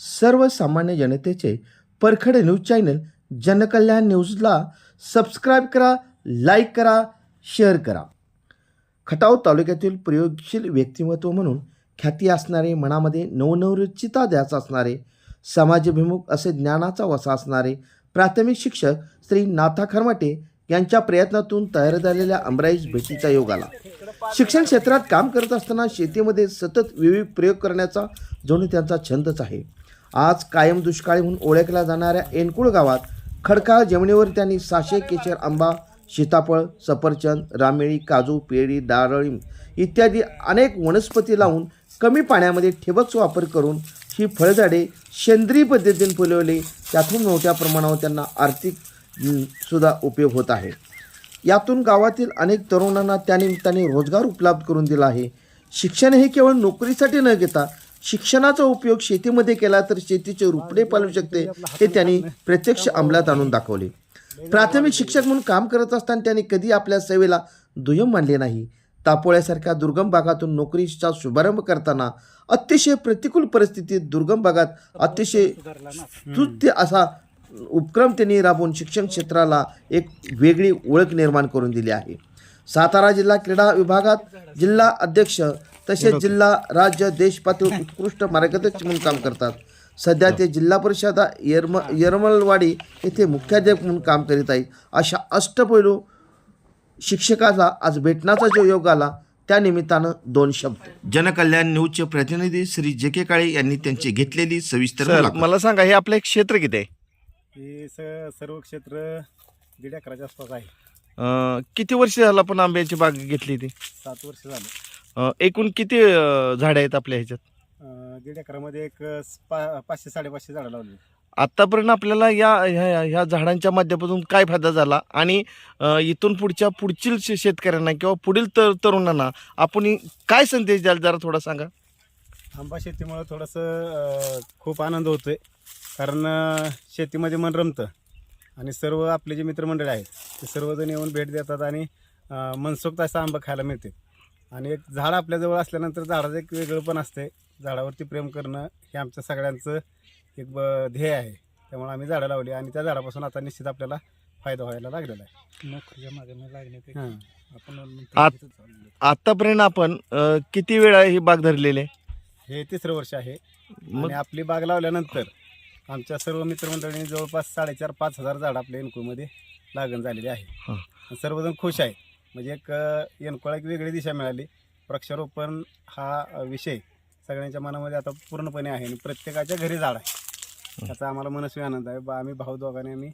सर्वसामान्य जनतेचे परखड न्यूज चॅनल जनकल्याण न्यूजला सबस्क्राईब करा लाईक करा शेअर करा. खटाव तालुक्यातील प्रयोगशील व्यक्तिमत्व म्हणून ख्याती असणारे मनामध्ये नवनवरचिता द्याचा असणारे समाजभिमुख असे ज्ञानाचा वसा असणारे प्राथमिक शिक्षक श्री नाथा खरमाटे यांच्या प्रयत्नातून तयार झालेल्या अमराईश भेटीचा योग आला. शिक्षण क्षेत्रात काम करत असताना शेतीमध्ये सतत विविध प्रयोग करण्याचा जणू त्यांचा छंदच आहे. आज कायम दुष्काळी म्हणून ओळखल्या जाणाऱ्या एनकुळ गावात खडकाळ जमिनीवर त्यांनी साशे केशर आंबा सीताफळ सफरचंद रामेळी काजू पेरी डाळिंब इत्यादी अनेक वनस्पती लावून कमी पाण्यामध्ये ठिबकचा वापर करून ही फळझाडे सेंद्रिय पद्धतीने फुलवली. त्यातून मोठ्या प्रमाणावर त्यांना आर्थिक सुद्धा उपयोग होत आहे. यातून गावातील अनेक तरुणांना त्यानिमित्ताने रोजगार उपलब्ध करून दिला आहे. शिक्षण हे केवळ नोकरीसाठी न घेता शिक्षणाचा उपयोग शेतीमध्ये केला तर शेतीचे रुपडे पालू शकते हे त्यांनी प्रत्यक्ष अंमलात आणून दाखवले. प्राथमिक शिक्षक म्हणून काम करत असताना त्यांनी कधी आपल्या सेवेला दुय्यम मानले नाही. तापोळ्यासारख्या दुर्गम भागातून नोकरीचा शुभारंभ करताना अतिशय प्रतिकूल परिस्थितीत दुर्गम भागात अतिशय स्तुत्य असा उपक्रम त्यांनी राबवून शिक्षण क्षेत्राला एक वेगळी ओळख निर्माण करून दिली आहे. सातारा जिल्हा क्रीडा विभागात जिल्हा अध्यक्ष तसेच जिल्हा राज्य देश पातळीवर उत्कृष्ट मार्गदर्शक म्हणून काम करतात. सध्या ते जिल्हा परिषद येरम येरमलवाडी येथे मुख्याध्यापक म्हणून काम करीत आहेत. अशा अष्टपैलू शिक्षकाचा आज भेटण्याचा जो योग आला त्या निमित्तानं दोन शब्द. जनकल्याण न्यूजचे प्रतिनिधी श्री जे के काळे यांनी त्यांची घेतलेली सविस्तर मुलाखत. मला सांगा हे आपलं एक क्षेत्र किती आहे? हे स सर्व क्षेत्र दीड एकराच्या आसपास आहे. अं, किती वर्ष झालं आपण आंब्याची बाग घेतली ती? सात वर्ष झालं. अं, एकूण किती अं, झाडं आहेत आपल्या ह्याच्यात? अं, दीड एकरामध्ये एक स- पा पाचशे साडेपाचशे झाडं लावली. आतापर्यंत आपल्याला या ह्या ह्या झाडांच्या माध्यमातून काय फायदा झाला? आणि अं, इथून पुढच्या पुढील शे- शेतकऱ्यांना किंवा पुढील तर तरुणांना आपण काय संदेश द्याल? जरा थोडा सांगा. आंबा शेतीमुळं थोडंसं अं, खूप आनंद होतो आहे कारण अं, शेतीमध्ये मन रमतं. आणि सर्व आपले जे मित्रमंडळी आहेत ते सर्वजण येऊन भेट देतात आणि अं, मनसोक्त असा आंबा खायला मिळते आणि एक झाड आपल्याजवळ असल्यानंतर झाडाचं एक वेगळं पण असते. झाडावरती प्रेम करणं हे आमच्या सगळ्यांचं एक ब- ध्येय आहे. त्यामुळे आम्ही झाडं लावली आणि त्या झाडापासून आता निश्चित आपल्याला फायदा व्हायला लागलेला आहे. नोकरीच्या मागे लागण्यापेक्षा आत- आपण आतापर्यंत आपण अं, किती वेळा ही बाग धरलेली आहे? हे तिसरं वर्ष आहे. मग? आणि आपली बाग लावल्यानंतर आमच्या सर्व मित्रमंडळींनी जवळपास साडेचार पाच हजार झाड आपल्या एनकुळमध्ये लागण झालेली आहे. हां. आणि सर्वजण खुश आहे म्हणजे एक एनकुळा एक वेगळी दिशा मिळाली. वृक्षारोपण हा विषय सगळ्यांच्या मनामध्ये आता पूर्णपणे आहे आणि प्रत्येकाच्या घरी झाड आहे. त्याचा आम्हाला मनस्वी आनंद आहे. बा आम्ही भाऊ दोघांनी आम्ही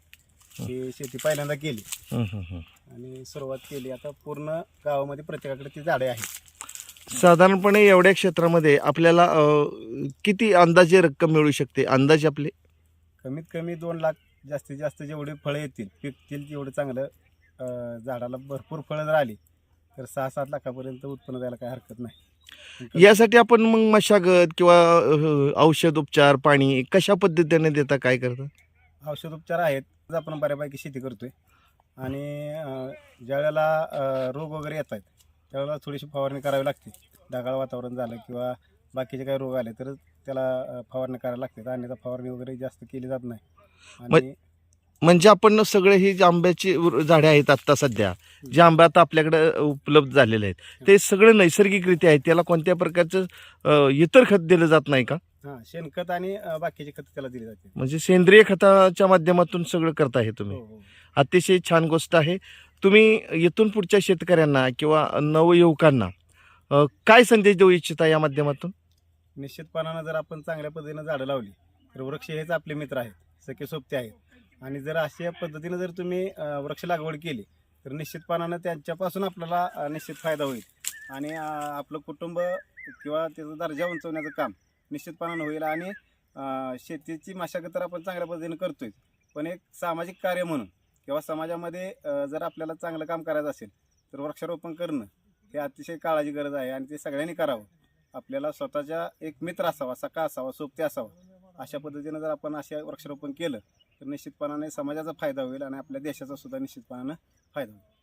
ही. शेती पहिल्यांदा केली. आणि सुरुवात केली. आता पूर्ण गावामध्ये प्रत्येकाकडे ती झाडे आहेत. साधारणपणे एवढ्या क्षेत्रामध्ये आपल्याला किती अंदाजे रक्कम मिळू शकते? अंदाजे आपले? कमीत कमी दोन लाख जास्तीत जास्त जेवढी फळं येतील पिकतील तेवढं चांगलं अं, झाडाला भरपूर फळं जर आली तर सहा सात लाखापर्यंत उत्पन्न द्यायला काही हरकत नाही. यासाठी आपण मग मशागत किंवा औषध उपचार पाणी कशा पद्धतीने देता काय करता? औषधोपचार आहेत आज आपण बऱ्यापैकी शेती करतोय. आणि अं, ज्यावेळेला अं, रोग वगैरे येत आहेत त्यावेळेला थोडीशी फवारणी करावी लागते. ढगाळ वातावरण झालं किंवा बाकीचे काही रोग आले तर त्याला अं, फवारणी करायला लागते. अन्यथा फवारणी वगैरे जास्त केली जात नाही. आणि म्हणजे आपण सगळे ही जी आंब्याची झाडे आहेत आता सध्या जे आंबे आता आपल्याकडे उपलब्ध झालेले आहेत ते सगळे नैसर्गिकरित्या आहेत त्याला कोणत्या प्रकारचं इतर खत दिलं जात नाही का? हां शेणखत आणि बाकीचे खत त्याला दिली जाते. म्हणजे सेंद्रिय खताच्या माध्यमातून सगळं करता हे तुम्ही. हो हो. अतिशय छान गोष्ट आहे. तुम्ही इथून पुढच्या शेतकऱ्यांना किंवा नवयुवकांना काय संदेश देऊ इच्छिता या माध्यमातून? निश्चितपणानं जर आपण चांगल्या पद्धतीनं झाडं लावली तर वृक्ष हेच आपले मित्र आहेत सखे सोबते आहेत. आणि जर अशा पद्धतीनं जर तुम्ही वृक्ष लागवड केली तर निश्चितपणानं त्यांच्यापासून आपल्याला निश्चित फायदा होईल. आणि आपलं कुटुंब किंवा त्याचा दर्जा उंचवण्याचं काम निश्चितपणानं होईल. आणि शेतीची मशागत तर आपण चांगल्या पद्धतीनं करतोय पण एक सामाजिक कार्य म्हणून किंवा समाजामध्ये जर आपल्याला चांगलं काम करायचं असेल तर वृक्षारोपण करणं हे अतिशय काळाची गरज आहे आणि ते सगळ्यांनी करावं. आपल्याला स्वतःच्या एक मित्र असावा सखा असावा सोबती असावा अशा पद्धतीनं जर आपण अशा वृक्षारोपण केलं तर निश्चितपणाने समाजाचा फायदा होईल आणि आपल्या देशाचा सुद्धा निश्चितपणानं फायदा होईल.